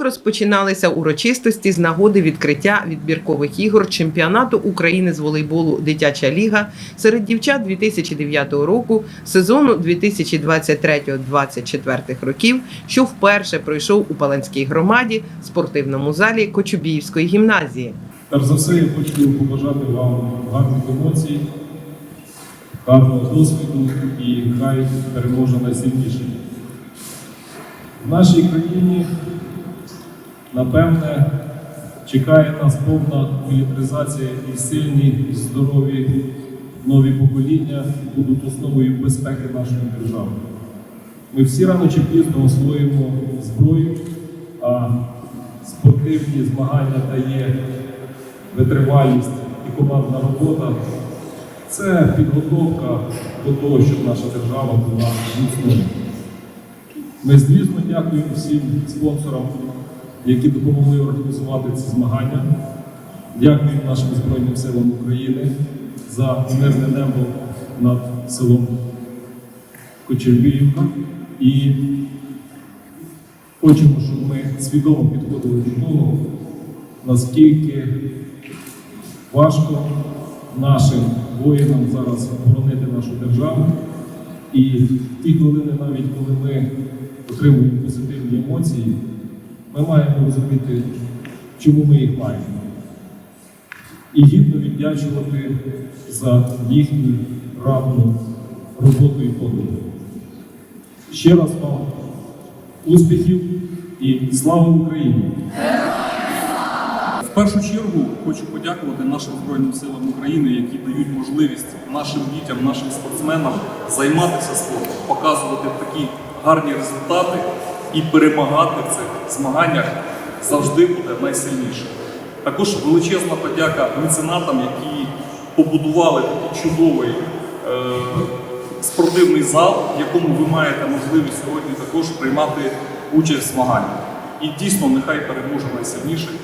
Розпочиналися урочистості з нагоди відкриття відбіркових ігор чемпіонату України з волейболу Дитяча ліга серед дівчат 2009 року сезону 2023-2024 років, що вперше пройшов у Паланській громаді спортивному залі Кочубіївської гімназії. Перш за все, я хочу побажати вам гарних емоцій, гарного досвіду і хай переможе найсильніший. В нашій країні, напевне, чекає нас повна мілітаризація і сильні, і здорові нові покоління будуть основою безпеки нашої держави. Ми всі рано чи пізно освоїмо зброю, а спортивні змагання дає витривалість і командна робота це підготовка до того, щоб наша держава була міцною. Ми, звісно, дякуємо всім спонсорам, які допомогли організувати ці змагання. Дякуємо нашим Збройним силам України за мирне небо над селом Кочербіївка. І хочемо, щоб ми свідомо підходили до того, наскільки важко нашим воїнам зараз боронити нашу державу. І в ті хвилини, навіть коли ми отримуємо позитивні емоції, ми маємо розуміти, чому ми їх маємо. І гідно віддячувати за їхню равну роботу і подвиг. Ще раз вам успіхів і слава Україні! В першу чергу хочу подякувати нашим Збройним силам України, які дають можливість нашим дітям, нашим спортсменам займатися спортом, показувати такі гарні результати і перемагати в цих змаганнях завжди буде найсильніше. Також величезна подяка меценатам, які побудували такий чудовий е, спортивний зал, в якому ви маєте можливість сьогодні також приймати участь в змаганнях. І дійсно, нехай переможе найсильніший.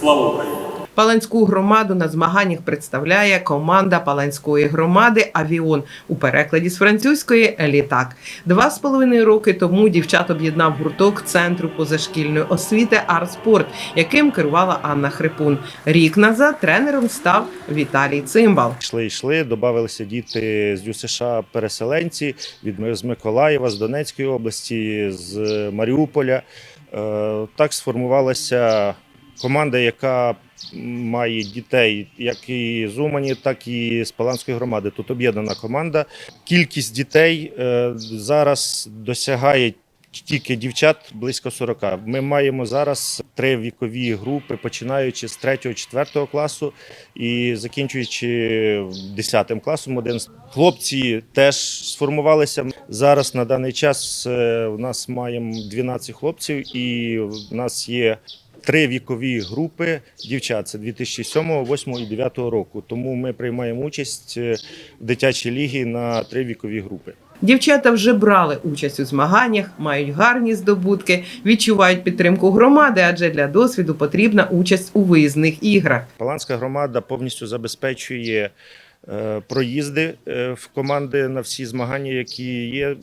Слава Україні! Паланську громаду на змаганнях представляє команда Паланської громади Авіон у перекладі з французької літак. Два з половиною роки тому дівчат об'єднав гурток центру позашкільної освіти Арспорт, яким керувала Анна Хрипун. Рік назад тренером став Віталій Цимбал. Йшли, йшли, додавалися діти з ДЮСШ переселенці від з Миколаєва, з Донецької області, з Маріуполя. Е, Так сформувалася команда, яка має дітей як і з Умані, так і з Паланської громади. Тут об'єднана команда. Кількість дітей е, зараз досягає тільки дівчат близько 40. Ми маємо зараз три вікові групи, починаючи з 3-4 класу і закінчуючи 10 класом. Один хлопці теж сформувалися. Зараз на даний час е, у нас маємо 12 хлопців, і в нас є. Три вікові групи дівчат це 2007, 2008 і 2009 року. Тому ми приймаємо участь е, в дитячій лігі на три вікові групи. Дівчата вже брали участь у змаганнях, мають гарні здобутки, відчувають підтримку громади, адже для досвіду потрібна участь у виїзних іграх. Паланська громада повністю забезпечує е, проїзди е, в команди на всі змагання, які є,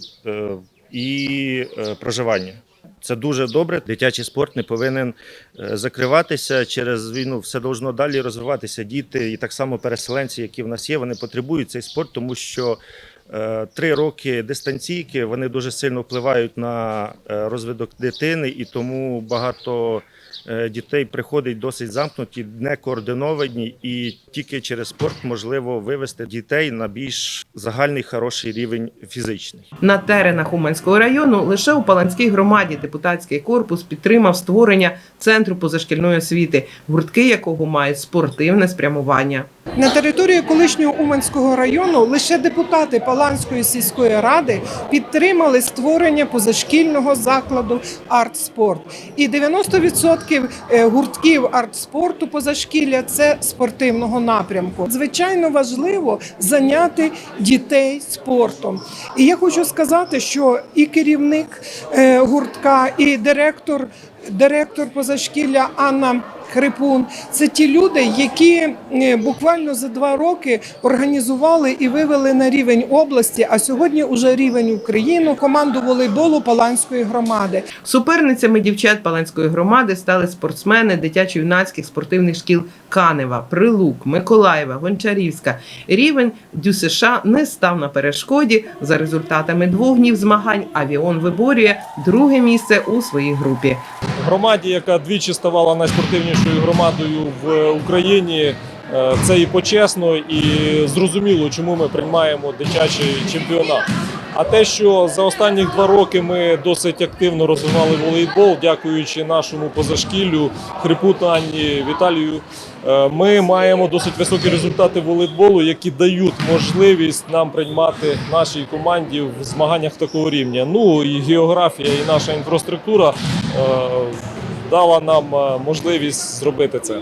і проживання. Це дуже добре. Дитячий спорт не повинен е, закриватися через війну. Все должно далі розвиватися. Діти і так само переселенці, які в нас є, вони потребують цей спорт, тому що е, три роки дистанційки вони дуже сильно впливають на е, розвиток дитини, і тому багато дітей приходять досить замкнуті, не координовані, і тільки через спорт можливо вивести дітей на більш загальний хороший рівень фізичний. На теренах Уманського району лише у Паланській громаді депутатський корпус підтримав створення центру позашкільної освіти, гуртки якого мають спортивне спрямування. На території колишнього Уманського району лише депутати Паланської сільської ради підтримали створення позашкільного закладу «Артспорт». І 90% е, гуртків артспорту позашкілля – це спортивного напрямку. Звичайно важливо зайняти дітей спортом. І я хочу сказати, що і керівник е, гуртка, і директор директор позашкілля Анна. Хрипун це ті люди, які е, буквально за два роки організували і вивели на рівень області, а сьогодні уже рівень України команду волейболу Паланської громади. Суперницями дівчат Паланської громади стали спортсмени дитячо-юнацьких спортивних шкіл Канева, Прилук, Миколаєва, Гончарівська. Рівень ДЮСШ не став на перешкоді. За результатами двох днів змагань Авіон виборює друге місце у своїй групі. Громаді, яка двічі ставала найспортивнішою громадою в Україні. е, Це і почесно, і зрозуміло, чому ми приймаємо дитячий чемпіонат. А те, що за останні два роки ми досить активно розвивали волейбол, дякуючи нашому позашкіллю, Хрипут Анні, Віталію, е, ми маємо досить високі результати волейболу, які дають можливість нам приймати нашій команді в змаганнях такого рівня. Ну і географія, і наша інфраструктура е, дала нам е, можливість зробити це.